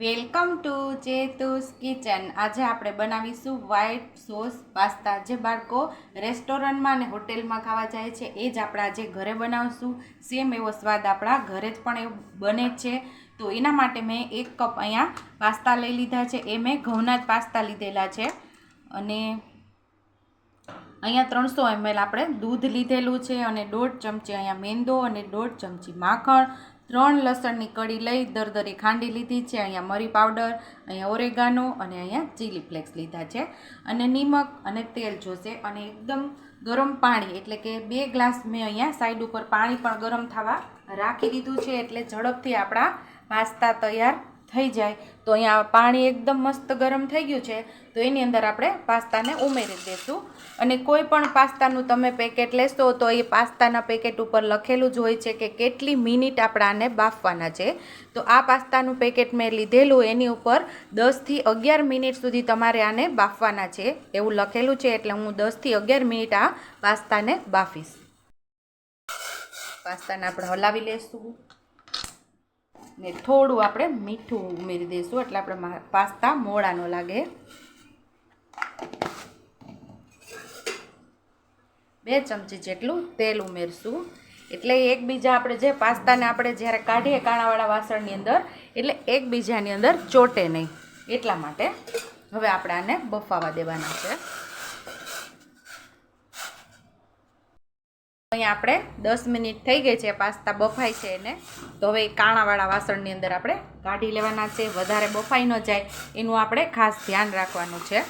Welcome to ચેતુસ kitchen. આજે આપણે બનાવીશું વ્હાઈટ સોસ પાસ્તા. જે બાળકો રેસ્ટોરન્ટમાં અને હોટેલમાં ખાવા જાય છે, એ જ આપણે આજે ઘરે બનાવશું. સેમ એવો સ્વાદ આપણા ઘરે જ પણ એવું બને છે. તો એના માટે મેં એક કપ અહીંયા પાસ્તા લઈ લીધા છે. એ મેં ઘઉંના જ પાસ્તા લીધેલા છે. અને અહીંયા ત્રણસો એમએલ આપણે દૂધ લીધેલું છે અને દોઢ ચમચી અહીંયા મેંદો અને દોઢ ચમચી માખણ ત્રણ લસણની કડી લઈ દરદરી ખાંડી લીધી છે. અહીંયા મરી પાવડર, અહીંયા ઓરેગાનો અને અહીંયા ચીલી ફ્લેક્સ લીધા છે. અને નિમક અને તેલ જોશે અને એકદમ ગરમ પાણી, એટલે કે બે ગ્લાસ મેં અહીંયા સાઈડ ઉપર પાણી પણ ગરમ થવા રાખી દીધું છે, એટલે ઝડપથી આપણા પાસ્તા તૈયાર થઈ જાય. તો અહીંયા પાણી એકદમ મસ્ત ગરમ થઈ ગયું છે. તો એની અંદર આપણે પાસ્તાને ઉમેરી દઈશું અને કોઈ પણ પાસ્તાનું તમે પેકેટ લેશો તો એ પાસ્તાના પેકેટ ઉપર લખેલું જ હોય છે કે કેટલી મિનિટ આપણે આને બાફવાના છે. તો આ પાસ્તાનું પેકેટ મેં લીધેલું એની ઉપર દસથી અગિયાર મિનિટ સુધી તમારે આને બાફવાના છે. એવું લખેલું છે એટલે હું દસથી અગિયાર મિનિટ આ પાસ્તાને બાફીશ. પાસ્તાને આપણે હલાવી લઈશું ને થોડું આપણે મીઠું ઉમેરી દઈશું, એટલે આપણે પાસ્તા મોળાનો લાગે. બે ચમચી જેટલું તેલ ઉમેરશું. એટલે એકબીજા આપણે જે પાસ્તાને આપણે જ્યારે કાઢીએ કાણાવાળા વાસણની અંદર, એટલે એકબીજાની અંદર ચોટે નહીં. એટલા માટે હવે આપણે આને બફાવા દેવાના છે. અહીંયા આપણે દસ મિનિટ થઈ ગઈ છે, પાસ્તા બફાય છે એને. તો હવે કાણાવાળા વાસણની અંદર આપણે કાઢી લેવાના છે, વધારે બફાઈ ન જાય, એનું આપણે ખાસ ધ્યાન રાખવાનું છે.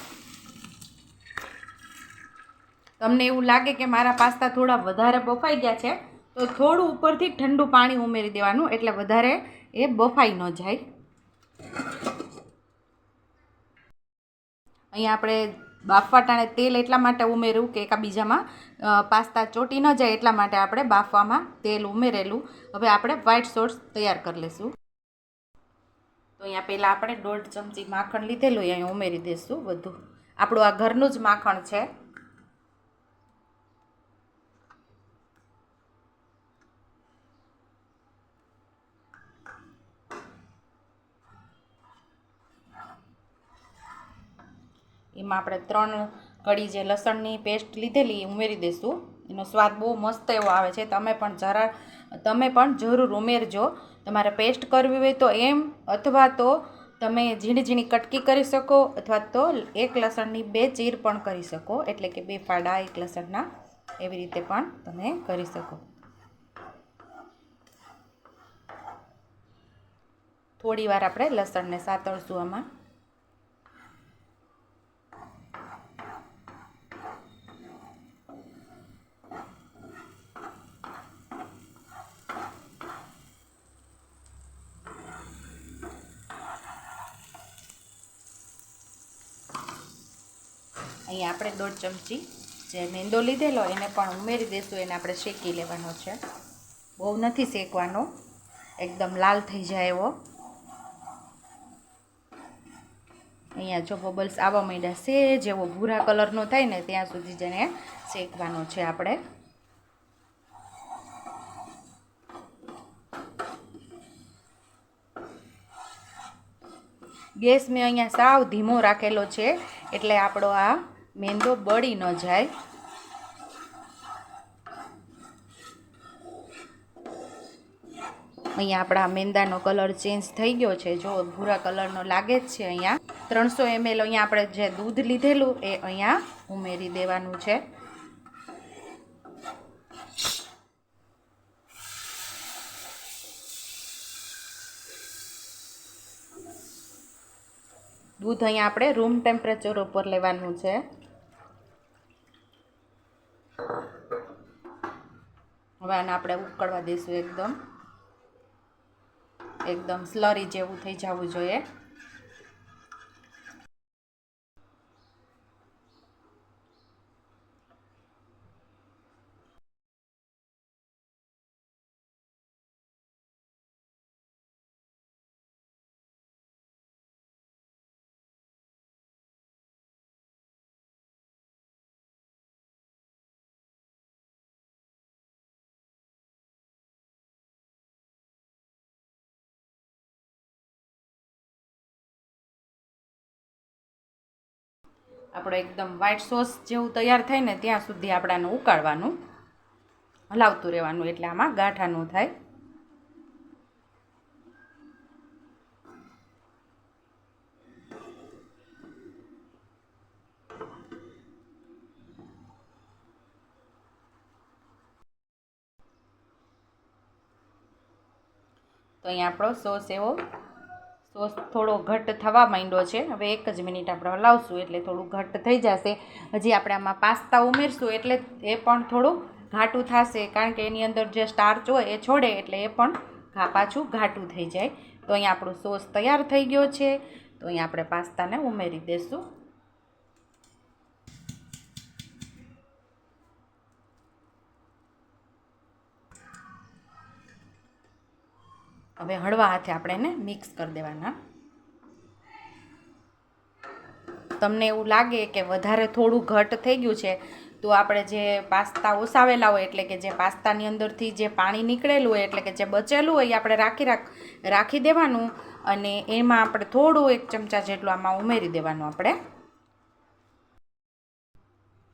તમને એવું લાગે કે મારા પાસ્તા થોડા વધારે બફાઈ ગયા છે, તો થોડું ઉપરથી ઠંડુ પાણી ઉમેરી દેવાનું, એટલે વધારે એ બફાઈ ન જાય. અહીંયા આપણે બાફવાટાણે તેલ એટલા માટે ઉમેર્યું કે એકાબીજામાં પાસ્તા ચોટી ન જાય એટલા માટે આપણે બાફવામાં તેલ ઉમેરેલું. હવે આપણે વ્હાઈટ સોસ તૈયાર કરી લઈશું તો અહીંયા પહેલાં આપણે દોઢ ચમચી માખણ લીધેલું અહીંયા ઉમેરી દઈશું બધું. આપણું આ ઘરનું જ માખણ છે. એમાં આપણે ત્રણ કડી જે લસણની પેસ્ટ લીધેલી એ ઉમેરી દઈશું. એનો સ્વાદ બહુ મસ્ત એવો આવે છે. તમે પણ જરા તમે પણ જરૂર ઉમેરજો. તમારે પેસ્ટ કરવી હોય તો એમ, અથવા તો તમે ઝીણી ઝીણી કટકી કરી શકો, અથવા તો એક લસણની બે ચીર પણ કરી શકો. એટલે કે બે ફાડા એક લસણના એવી રીતે પણ તમે કરી શકો. થોડી વાર આપણે લસણને સાતળશું આમાં. અહીંયા આપણે દોઢ ચમચી જે મેંદો લીધેલો એને પણ ઉમેરી દઈશું એને આપણે શેકી લેવાનો છે. બહુ નથી શેકવાનો, એકદમ લાલ થઈ જાય એવો. અહીંયા જો બબલ્સ આવવા માંડ્યા છે, જેવો ભૂરા કલરનો થાય ને ત્યાં સુધી જેને શેકવાનો છે આપણે. ગેસ મેં અહીંયા સાવ ધીમો રાખેલો છે, એટલે આપણો આ મેંદો બળી ન જાય. અહીંયા આપણા મેંદાનો કલર ચેન્જ થઈ ગયો છે. જો, ભૂરા કલરનો લાગે જ છે અહીંયા. ત્રણસો એમએલ અહીંયા આપણે જે દૂધ લીધેલું એ અહીંયા ઉમેરી દેવાનું છે. દૂધ અહીંયા આપણે રૂમ ટેમ્પરેચર ઉપર લેવાનું છે. હવે આને આપણે ઉકળવા દઈશું એકદમ. એકદમ સ્લરી જેવું થઈ જવું જોઈએ. આપણો એકદમ વ્હાઈટ સોસ જેવું તૈયાર થાય ને ત્યાં સુધી આપણે ઉકાળવાનું, હલાવતું રહેવાનું. એટલે આમાં ગાંઠા ન થાય. તો અહીંયા આપણો સોસ એવો સોસ થોડો ઘટ્ટ થવા માંડ્યો છે. હવે એક જ મિનિટ આપણે હલાવશું એટલે થોડું ઘટ્ટ થઈ જશે. હજી આપણે આમાં પાસ્તા ઉમેરશું એટલે એ પણ થોડું ઘાટું થશે. કારણ કે એની અંદર જે સ્ટાર્ચ હોય એ છોડે એટલે એ પણ પાછું ઘાટું થઈ જાય. તો અહીંયા આપણો સોસ તૈયાર થઈ ગયો છે. તો અહીંયા આપણે પાસ્તાને ઉમેરી દઈશું હવે હળવા હાથે આપણે એને મિક્સ કરી દેવાના. તમને એવું લાગે કે વધારે થોડું ઘટ થઈ ગયું છે, તો આપણે જે પાસ્તા ઓસાવેલા હોય, એટલે કે જે પાસ્તાની અંદરથી જે પાણી નીકળેલું હોય, એટલે કે જે બચેલું હોય, એ આપણે રાખી રાખ, રાખી દેવાનું અને એમાં આપણે થોડું એક ચમચા જેટલું આમાં ઉમેરી દેવાનું આપણે.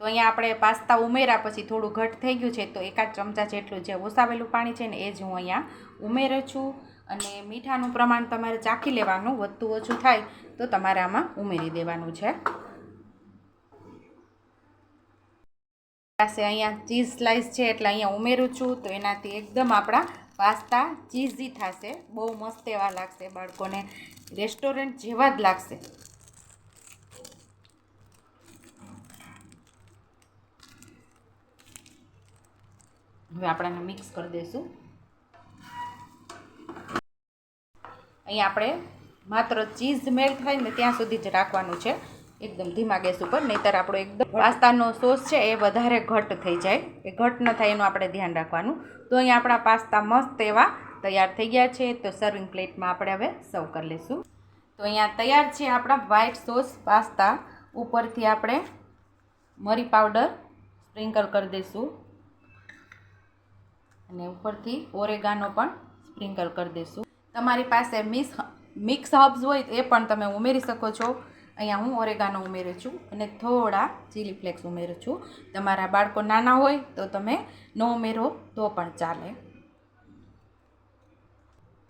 તો અહીંયા આપણે પાસ્તા ઉમેર્યા પછી થોડું ઘટ થઈ ગયું છે, તો એકાદ ચમચા જેટલું જે ઓસાવેલું પાણી છે ને, એ જ હું અહીંયા ઉમેરું છું. અને મીઠાનું પ્રમાણ તમારે ચાખી લેવાનું, વધતું ઓછું થાય તો તમારે આમાં ઉમેરી દેવાનું છે. પાસે અહીંયા ચીઝ સ્લાઈસ છે એટલે અહીંયા ઉમેરું છું, તો એનાથી એકદમ આપણા પાસ્તા ચીઝી થશે. બહુ મસ્ત એવા લાગશે બાળકોને. રેસ્ટોરન્ટ જેવા જ લાગશે. હવે આપણે મિક્સ કરી દઈશું. અહીંયા આપણે માત્ર ચીઝ મેલ્ટ થાય ને ત્યાં સુધી જ રાખવાનું છે. એકદમ ધીમા ગેસ ઉપર, નહીંતર આપણો એકદમ પાસ્તાનો સોસ છે એ વધારે ઘટ થઈ જાય. એ ઘટ ન થાય એનું આપણે ધ્યાન રાખવાનું. તો અહીંયા આપણા પાસ્તા મસ્ત એવા તૈયાર થઈ ગયા છે. તો સર્વિંગ પ્લેટમાં આપણે હવે સર્વ કરી લઈશું. તો અહીંયા તૈયાર છે આપણા વ્હાઈટ સોસ પાસ્તા. ઉપરથી આપણે મરી પાવડર સ્પ્રિંકલ કરી દઈશું. અને ઉપરથી ઓરેગાનો પણ સ્પ્રિંકલ કરી દઈશું. તમારી પાસે મિક્સ મિક્સ હબ્સ હોય એ પણ તમે ઉમેરી શકો છો. અહીંયા હું ઓરેગાનો ઉમેરું છું અને થોડા ચીલી ફ્લેક્સ ઉમેરું છું. તમારા બાળકો નાના હોય તો તમે ન ઉમેરો તો પણ ચાલે.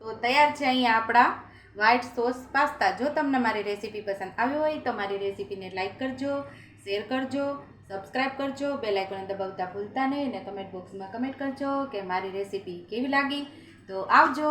તો તૈયાર છે અહીંયા આપણા વ્હાઈટ સોસ પાસ્તા. જો તમને મારી રેસીપી પસંદ આવી હોય તો મારી રેસીપીને લાઈક કરજો શેર કરજો સબસ્ક્રાઈબ કરજો બેલ આઇકોન દબાવતા ભૂલતા નહીં અને કમેન્ટ બોક્સમાં કમેન્ટ કરજો કે મારી રેસીપી કેવી લાગી. તો આવજો.